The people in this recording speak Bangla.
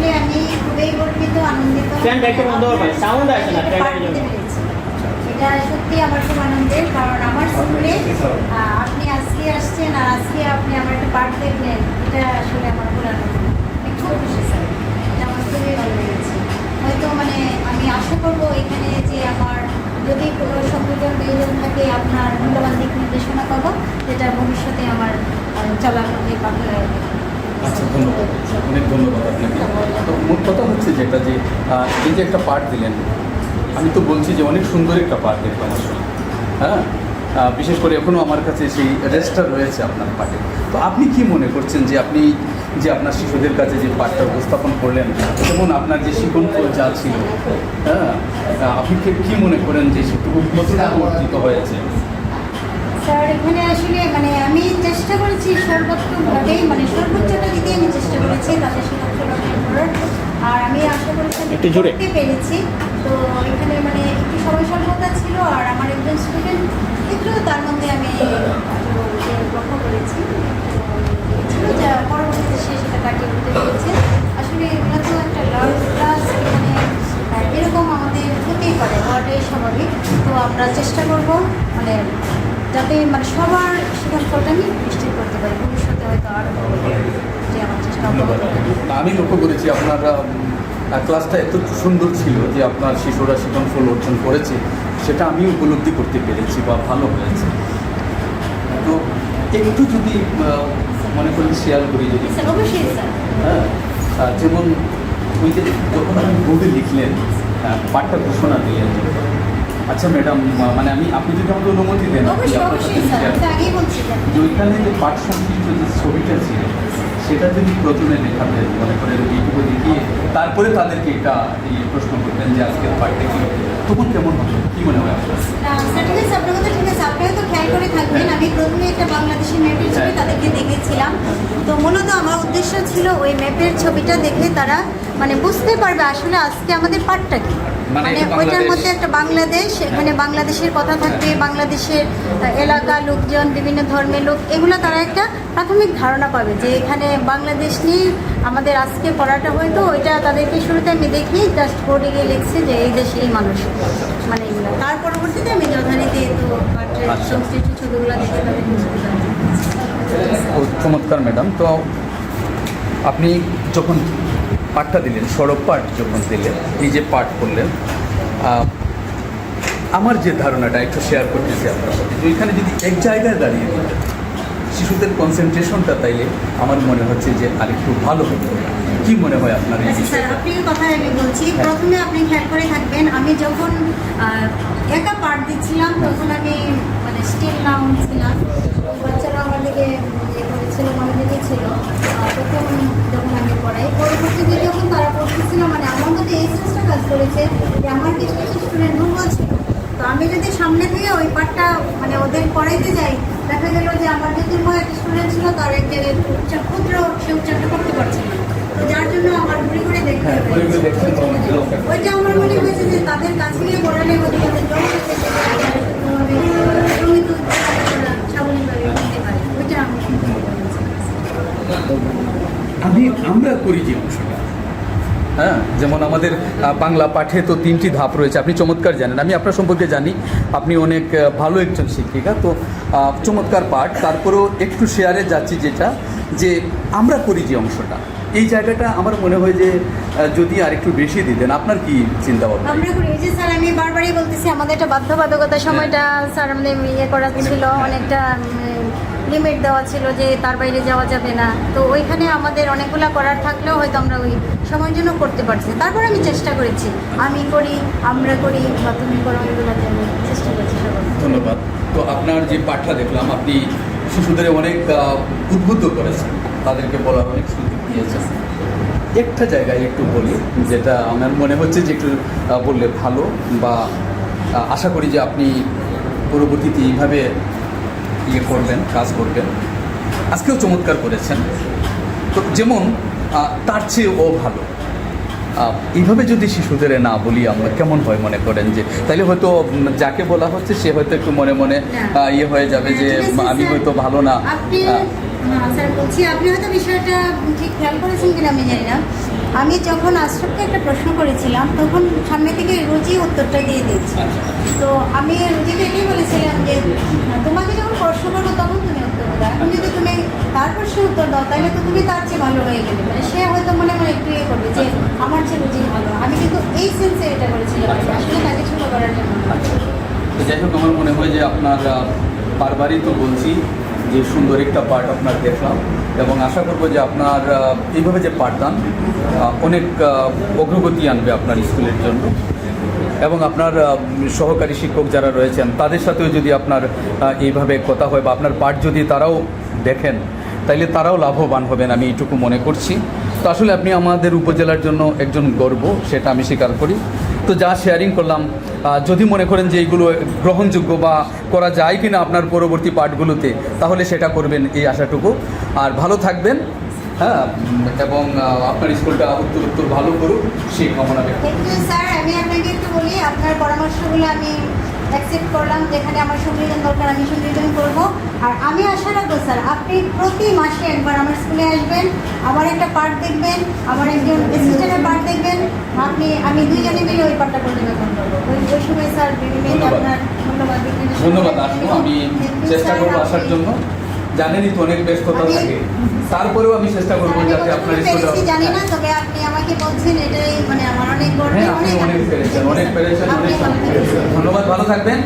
আসলে আমি খুবই গর্বিত আনন্দিত। ফ্যানটা একটু বন্ধ করবেন, sound আসে না। এটা সত্যি আমার খুব আনন্দের কারণ আমার স্কুলে আপনি আজকে আসছেন আর আজকে আপনি আমার একটা পাঠ দেখলেন। এটা আসলে আমার খুব আনন্দ। খুব খুশি স্যার। এটা আমার খুবই ভালো লেগেছে। হয়তো মানে আমি আশা করব এখানে যে আমার যদি কোনো সংযোজন প্রয়োজন থাকে আপনার মূল্যবান দিক নির্দেশনা পাবো যেটা ভবিষ্যতে আমার চলার পাবে। আচ্ছা ধন্যবাদ। অনেক ধন্যবাদ আপনাকে। তো মোট কথা হচ্ছে যেটা যে এই যে একটা পার্ট দিলেন, আমি তো বলছি যে অনেক সুন্দর একটা পার্ট দেখলাম আসলে। হ্যাঁ? বিশেষ করে এখনও আমার কাছে সেই রেস্টটা রয়েছে আপনার পার্টে তো আপনি কি মনে করছেন যে আপনি, যে আপনার শিশুদের কাছে যে পাঠটা উপস্থাপন করলেন, যেমন আপনার যে শিকন যা ছিল হ্যাঁ? আপনি কি- কি মনে করেন যে সেটুকু কতটা অর্জিত হয়েছে? স্যার এখানে আসলে মানে আমি চেষ্টা করেছি সর্বোত্তমভাবেই মানে সর্বোচ্চটা দিতে আমি চেষ্টা করেছি তাদের সাথে করার আর আমি আশা করেছি একটু জোরে। পেরেছি। তো এখানে মানে একটু সময় স্বল্পতা ছিল আর আমার একজন স্টুডেন্ট একটু তার মধ্যে আমি লক্ষ্য করেছি। ছিল যা পরবর্তীতে সে সেটা কাটিয়ে উঠতে পেরেছে। আসলে এগুলো তো একটা লাভ ক্লাস এখানে এরকম আমাদের হতেই পারে হওয়াটাই স্বাভাবিক। তো আমরা চেষ্টা করব মানে যাতে মানে সবার সেখান ফলটা আমি নিশ্চিত করতে পারি ভবিষ্যতে হয়তো আরও যে আমার চেষ্টা আমি লক্ষ্য করেছি আপনার ক্লাসটা এত সুন্দর ছিল যে আপনার শিশুরা শিখন ফল অর্জন করেছে সেটা আমি উপলব্ধি করতে পেরেছি বা ভালো হয়েছে। তো একটু যদি মনে করি শেয়ার করি যদি হ্যাঁ যেমন ওই যে যখন আপনি বোর্ডে লিখলেন আহ, পাঠটা ঘোষণা দিলেন আচ্ছা ম্যাডাম মানে আমি আপনি যদি আমাকে অনুমতি দেন ওইখানে যে পাঠ সংশ্লিষ্ট যে ছবিটা ছিল সেটা যদি প্রথমে লেখাতেন মনে করেন এইটুকু দেখিয়ে তারপরে তাদেরকে এটা এই প্রশ্ন করতেন যে আজকের পাঠটা কি? তখন কেমন হবে? কি মনে হয় আপনার? করে একটা হ্যাঁ। তাদেরকে দেখেছিলাম। তো মূলত আমার উদ্দেশ্য ছিল ওই ম্যাপের ছবিটা দেখে তারা মানে বুঝতে পারবে আসলে আজকে আমাদের পাঠটা কি। মানে মানে ওইটার মধ্যে একটা বাংলাদেশ এখানে বাংলাদেশের কথা থাকবে বাংলাদেশের এলাকা লোকজন বিভিন্ন ধর্মের লোক এগুলো তারা একটা প্রাথমিক ধারণা পাবে যে এখানে বাংলাদেশ নিয়ে আমাদের আজকে পড়াটা হয়তো ওইটা তাদেরকে শুরুতে আমি দেখি জাস্ট বোর্ডে গিয়ে লিখছি যে এই দেশে এই মানুষ। মানে এগুলো। তার পরবর্তীতে আমি যথারীতি তো আচ্ছা। সংশ্লিষ্ট ছবিগুলো দেখে তাদের চমৎকার ম্যাডাম। তো আপনি যখন পাঠটা দিলেন সড়ক পাঠ যখন দিলেন এই যে পাঠ করলেন। আমার যে ধারণাটা একটু শেয়ার করতেছি আপনার সাথে যে ওইখানে যদি এক জায়গায় দাঁড়িয়ে দিতেন, শিশুদের কনসেন্ট্রেশনটা তাইলে আমার মনে হচ্ছে যে আরেকটু ভালো হতো। কি মনে হয় আপনার এই আচ্ছা স্যার বিষয়ে আপনার কথাই আমি বলছি। হ্যাঁ। প্রথমে আপনি খেয়াল করে থাকবেন আমি যখন একা পাঠ দিচ্ছিলাম তখন আমি মানে স্টিল নাউন ছিলাম বাচ্চারা আমার দিকে ইয়ে করেছিল মনে লেগেছিল প্রথম যখন আমি পড়াই পরবর্তীতে যখন তারা পড়তেছিল মানে আমার মধ্যে এই চেষ্টা কাজ করেছে যে আমার কিছু কিছু স্টুডেন্ট দুর্বল ছিল তো আমি যদি সামনে থেকে ওই পাঠটা মানে ওদের পড়াইতে যাই দেখা গেল যে আমার যে দুর্বল একটা স্টুডেন্ট ছিল তার এক জায়গায় উচ্চার ক্ষুদ্র সে উচ্চারণটা করতে পারছে না। তো যার জন্য আমার ঘুরে ঘুরে দেখতে হ্যাঁ, হবে। ওইটা আমার মনে হয়েছে যে তাদের কাছে গিয়ে পড়ালে ওদের কাছে জল হচ্ছে আমি আমরা করি যে অংশটা। হ্যাঁ যেমন আমাদের বাংলা পাঠে তো তিনটি ধাপ রয়েছে। আপনি চমৎকার জানেন। আমি আপনার সম্পর্কে জানি। আপনি অনেক ভালো একজন শিক্ষিকা। তো চমৎকার পাঠ। তারপরেও একটু শেয়ারে যাচ্ছি যেটা যে আমরা করি যে অংশটা। এই জায়গাটা আমার মনে হয় যে যদি আর একটু বেশি দিতেন আপনার কি চিন্তা ভাবনা আমরা করি। যে স্যার আমি বারবারই বলতেছি আমাদের একটা বাধ্যবাধকতা সময়টা স্যার আমাদের ইয়ে করা ছিল অনেকটা লিমিট দেওয়া ছিল যে তার বাইরে যাওয়া যাবে না। তো ওইখানে আমাদের অনেকগুলো করার থাকলেও হয়তো আমরা ওই সময়ের জন্য করতে পারছি তারপর আমি চেষ্টা করেছি। আমি করি, আমরা করি বা তুমি করো এগুলোতে আমি চেষ্টা করছি সবার ধন্যবাদ। তো আপনার যে পাঠটা দেখলাম, আপনি শিশুদের অনেক উদ্বুদ্ধ করেছেন। তাদেরকে বলার অনেক সুযোগ দিয়েছেন। একটা জায়গায় একটু বলি, যেটা আমার মনে হচ্ছে যে একটু বললে ভালো বা আশা করি যে আপনি পরবর্তীতে এইভাবে ইয়ে করবেন কাজ করবেন। আজকেও চমৎকার করেছেন। তো যেমন তার চেয়ে ও ভালো। এইভাবে যদি শিশুদের না বলি আমরা কেমন হয় মনে করেন যে তাইলে হয়তো যাকে বলা হচ্ছে সে হয়তো একটু মনে মনে ইয়ে হয়ে যাবে যে আমি হয়তো ভালো না। আপনি না স্যার বলছি আপনি হয়তো বিষয়টা ঠিক খেয়াল করেছেন কিনা আমি জানি না। আমি যখন আশ্রমকে একটা প্রশ্ন করেছিলাম, তখন সামনে থেকে রুজি উত্তরটা দিয়ে দিয়েছি। তো আমি রুজিকে এটাই বলেছিলাম যে, তোমাকে যখন প্রশ্ন করব তখন তুমি উত্তর দাও। এখন যদি তুমি তার প্রশ্নে উত্তর দাও, তাহলে তো তুমি তার চেয়ে ভালো হয়ে গেলে। মানে সে হয়তো মনে মনে একটু ইয়ে করবে যে, আমার চেয়ে রুজি ভালো। আমি কিন্তু এই সেন্সে এটা করেছিলাম। আসলে তাকে ছোটো করার জন্য যাই হোক, আমার মনে হয় যে আপনার বারবারই তো বলছি যে সুন্দর একটা পার্ট আপনার দেখলাম এবং আশা করব যে আপনার এইভাবে যে পাঠদান অনেক অগ্রগতি আনবে আপনার স্কুলের জন্য। এবং আপনার সহকারী শিক্ষক যারা রয়েছেন, তাদের সাথেও যদি আপনার এইভাবে কথা হয় বা আপনার পাঠ যদি তারাও দেখেন, তাইলে তারাও লাভবান হবেন আমি এইটুকু মনে করছি। তো আসলে আপনি আমাদের উপজেলার জন্য একজন গর্ব, সেটা আমি স্বীকার করি। তো যা শেয়ারিং করলাম যদি মনে করেন যে এইগুলো গ্রহণযোগ্য বা করা যায় কি না আপনার পরবর্তী পাঠগুলোতে তাহলে সেটা করবেন এই আশাটুকু। আর ভালো থাকবেন হ্যাঁ এবং আপনার স্কুলটা উত্তর উত্তর ভালো করুক সেই কামনা ব্যক্ত আমি আপনাকে একটু বলি আপনার পরামর্শগুলো আমি অ্যাকসেপ্ট করলাম যেখানে আমার সংযোজন দরকার আমি সংযোজন করব। আর আমি আশা রাখব স্যার আপনি প্রতি মাসে একবার আমার স্কুলে আসবেন আমার একটা পার্ট দেখবেন আমার একজন অ্যাসিস্ট্যান্টের পার্ট দেখবেন। আপনি আমি দুইজনে মিলে ওই পার্টটা পর্যবেক্ষণ করব। ওই ওই সময় স্যার বিভিন্ন আপনার ধন্যবাদ ধন্যবাদ। আসব আমি চেষ্টা করব আসার জন্য। জানেনই তো অনেক ব্যস্ততা থাকে। তারপরেও আমি চেষ্টা করব যাতে আপনার কতটুকু স্কুলে জানি না তবে আপনি আমাকে বলছেন এটাই মানে আমার অনেক বড় হ্যাঁ আপনি অনেক পেরেছেন অনেক পেরেছেন অনেক ধন্যবাদ ভালো থাকবেন।